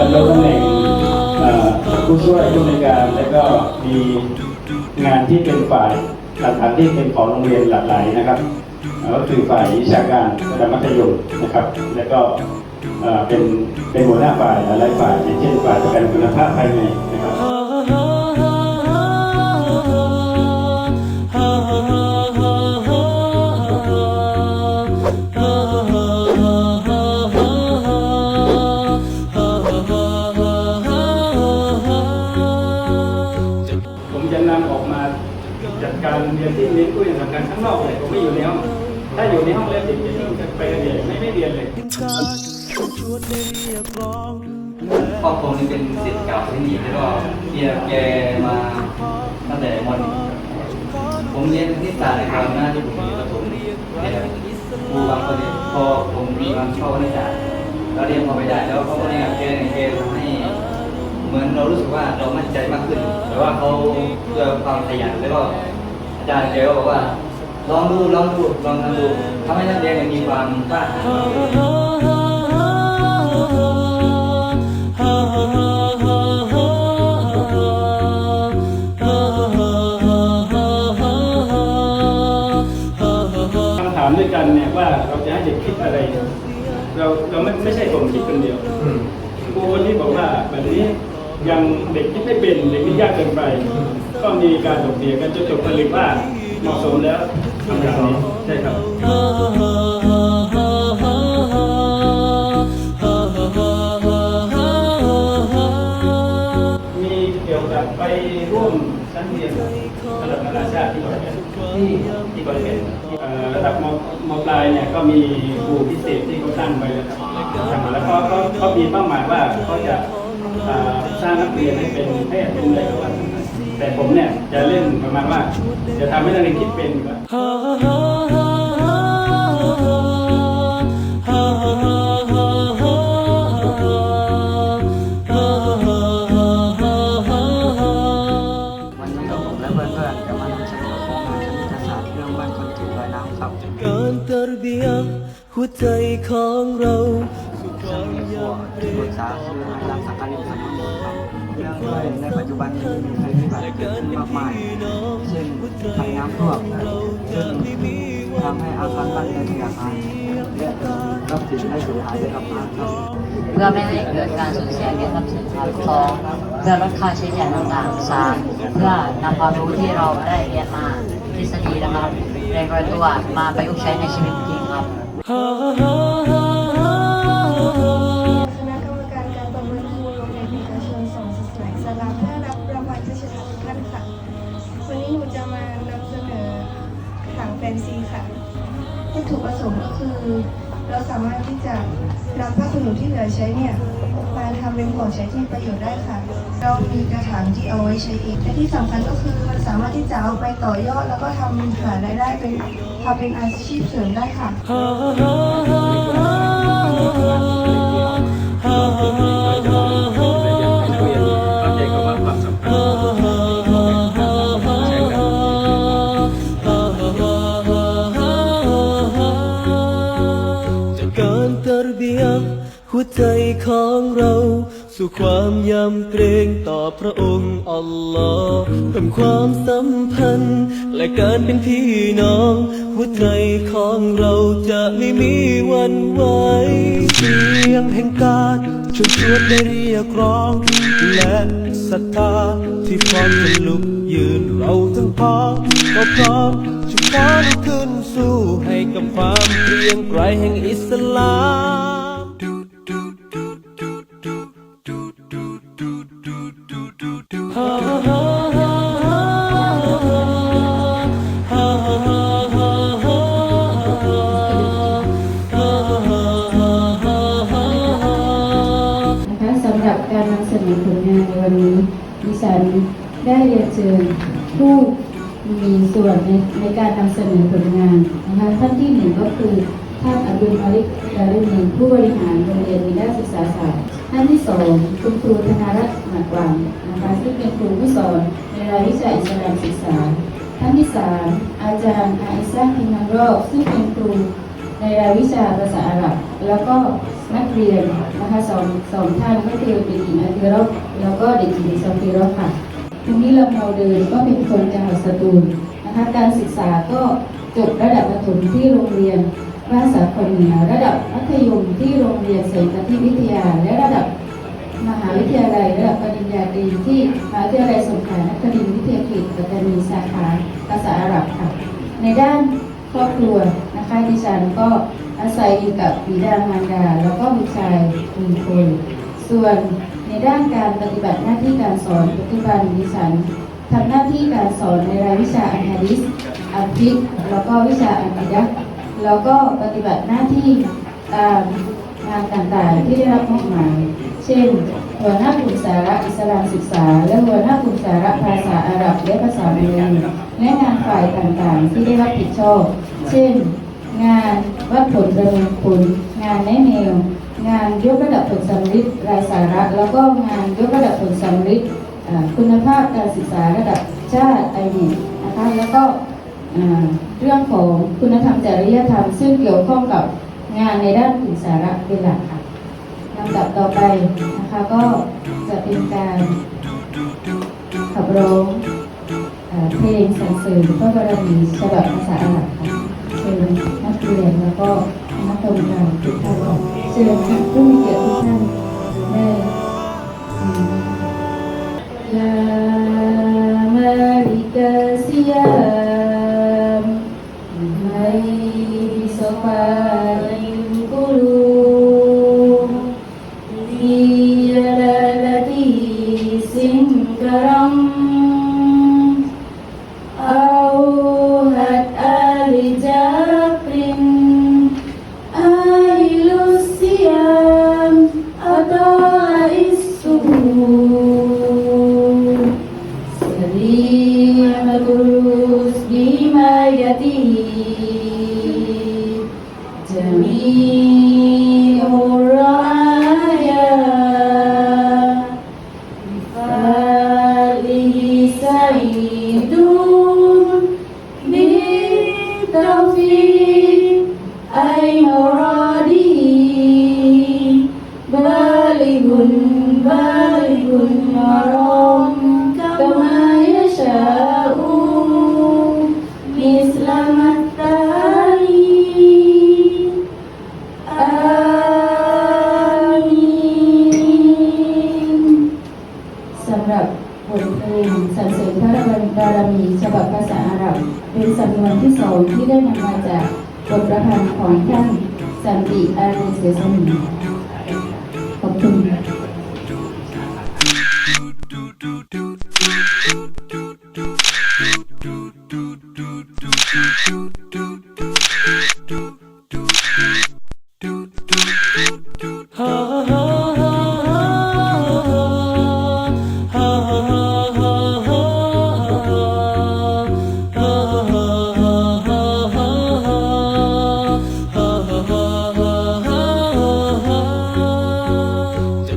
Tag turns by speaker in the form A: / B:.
A: ดำรงตำแหน่งเอ่อผู้ช่วยผู้ในวยการและก็มีงานที่เป็นฝ่ายสถานที่เป็นของโรงเรียนหลากหลายนะครับเอ่อก็คือฝ่ายวิชาการระดับมัธยมนะครับ และก็ เอ่อเป็นเป็นหัวหน้าฝ่ายหลายๆฝ่ายอย่างเช่นฝ่ายประกันคุณภาพภายในนะครับผมจะนำออกมาจัดการเรียนที่เรียนกู้อย่างทำการข้างนอกเลยผมไม่อยู่ในห้องถ้าอยู่ในห้องแล้วเด็กจะยิ่งจะไปเรียนไม่ไม่เรียนเลย
B: ครอบครัวนี่เป็นศิษย์เก่าที่นี่แล้วก็เกียแกมาตั้งแต่มหนึ่งผมเรียนที่ศาสตร์ในคราวหน้าที่ผมอยู่ประถมเนี่ยครูบางคนเนี่ยพอผมมีความชอบในศาสตร์เราเรียนพอไปได้แล้วเขาก็เนี่ยแกเนี่ยแกทำให้เหมือนเรารู้สึกว่าเรามั่นใจมากขึ้น แต่ว่าเขาด้วยความขยันแล้วก็อาจารย์แกก็บอกว่าลองดูลองดูลองทำดูทำให้นักเรียนมีความกล้าหาญากขึ้น
A: คำถามด้วยกันเนี่ยว่าเราจะให้เด็กคิดอะไร เราเราไม่ไม่ใช่ผมคิดคนเดียวครูคนนี้บอกว่าแบบนี้ยังเด็กคิดไม่เป็นเด็กนี่ยากเกินไป ก็มีการถกเถียงกันจนจบผลึกว่าเหมาะสมแล้วทำแบบนี้ใช่ครับมีเกี่ยวกับไปร่วมชั้นเรียนระดับนานาชาติที่บริเวณที่ที่บริเวณเอ่อระ ดับมมปลายเนี่ยก็มีครูพิเศษที่เขาตั้งไว้แล้วทำมาแล้วก็เขามีเป้าหมายว่าเขาจะสร้างนักเรียนให้เป็นแพทย์เป็นอะไรก็ว่าแต่ผมเนี่ยจะเล่นประมาณว่า จะทำให้นักเรียนคิดเป็นก่อน
C: รที่ปรึ
D: ง
C: กาคือให้รักสังกัดสมุนครับเรื่องด้วยในปัจจุบันมีภัยพิบัติเกิดขึ้นมากมายเช่นภัยน้ำท่วมซึ่งทำให้อาคารบ้านเรือนเสียหายและทรัพย์สินได้สูญหายไปกับน้ำครับ
E: เพื่อไม่ให้เกิดการสูญเสียแก่ทรัพย์สินครับสองเพื่อลดค่าใช้จ่ายต่างๆสามเพื่อนำความรู้ที่เราได้เรียนมาทฤษฎีนะครับเรียนรู้ตัวมาประยุกต์ใช้ในชีวิตจริงครับ
F: คือเราสามารถที่จะนำผ้าขนหนูที่เหลือใช้เนี่ยมาทำเป็นของใช้ที่ประโยชน์ได้ค่ะ เรามีกระถางที่เอาไว้ใช้เองและที่สำคัญก็คือมันสามารถที่จะเอาไปต่อยอด แล้วก็ทำหารายได้เป็นทำเป็นอาชีพเสริมได้ค่ะ
D: ใจของเรา สู่ความยำเกรงต่อพระองค์อัลลอฮ์เพิ่มความสัมพันธ์ และการเป็นพี่น้อง หัวใจของเราจะไม่มีวันไหวเสียงแห่งการชวนชวนได้เรียกร้อง และศรัทธาที่พร้อมจะลุกยืนเราทั้งพ้องก็พร้อมจะฟ้อนขึ้นสู้ให้กับความเกรียงไกรแห่งอิสลาม
G: การนผลงานในวันนี้ดิฉันได้เรียนเชิญผู้มีส่วนในในการนำเสนอผลงานนะคะท่านที่หนึ่งก็คือท่านอับดุลมาลิกดารุณีผู้บริหารโรงเรียนนิด้าศึกษาศาสตร์ท่านที่สองคุณครูธนารัตน์หมากวังนะคะซึ่งเป็นครูผู้สอนในรายวิชาอิสลามศึกษา ท่านที่สามอาจารย์อาอิซาคินังรอบซึ่งเป็นครู ในรายวิชาภาษาอาหรับแล้วก็นักเรียนนะคะสองสองท่านก็คือเด็กหญิงอาติรอบแล้วก็เด็กหญิงซอฟีรบค่ะทีนี้ลำเนาเดินก็เป็นคนจังหวัดสตูลนะคะการศึกษาก็จบระดับประถมที่โรงเรียนบ้านสาคนเหนือระดับมัธยมที่โรงเรียนเสรีทิวิทยา และระดับมหาวิทยาลัยระดับปริญญาตรีที่มหาวิทยาลัยสงขลานครินทร์วิทยาเขตปัตตานีสาขาภาษาอาหรับค่ะในด้าน ครอบครัวนะคะดิฉันก็อาศัยอยู่กับบิดามารดา แล้วก็บุตรชายหนึ่งคน ส่วนในด้านการปฏิบัติหน้าที่การสอนปัจจุบันดิฉันทำหน้าที่การสอนในรายวิชาอันฮะดิษอัลฟิกแล้วก็วิชาอัลกิดะแล้วก็ปฏิบัติหน้าที่ตามงานต่างๆที่ได้รับมอบหมาย เช่น หัวหน้ากลุ่มสาระอิสลามศึกษา และหัวหน้ากลุ่มสาระภาษาอาหรับและภาษาบาลีและงานฝ่ายต่างๆ ที่ได้รับผิดชอบ เช่น งานวัดผลประเมินผลงานแนะแนว งานยกระดับผลสำริดรายสาระ แล้วก็งานยกระดับผลสำริดคุณภาพการศึกษาระดับชาติไอเนนะคะแล้วก็เรื่องของคุณธรรมจริยธรรม ซึ่งเกี่ยวข้องกับงานในด้านกลุ่มสาระเป็นหลักค่ะลำดับต่อไป คะก็จะเป็นการขับร้องเพลงสรรเสริญพระบารมีฉบับภาษาอาหรับค่ะเชิญนักเรียนแล้วก็นักกรรมการทุกท่านเชิญท่านผู้มีเกียรติทุกท่านได้ลามริกาเซีย بمايته าอาหรับ เป็นสำนวนที่สองที่ได้นำมาจากบทประพันธ์ของท่านสันติอารีเสสมีขอบคุณ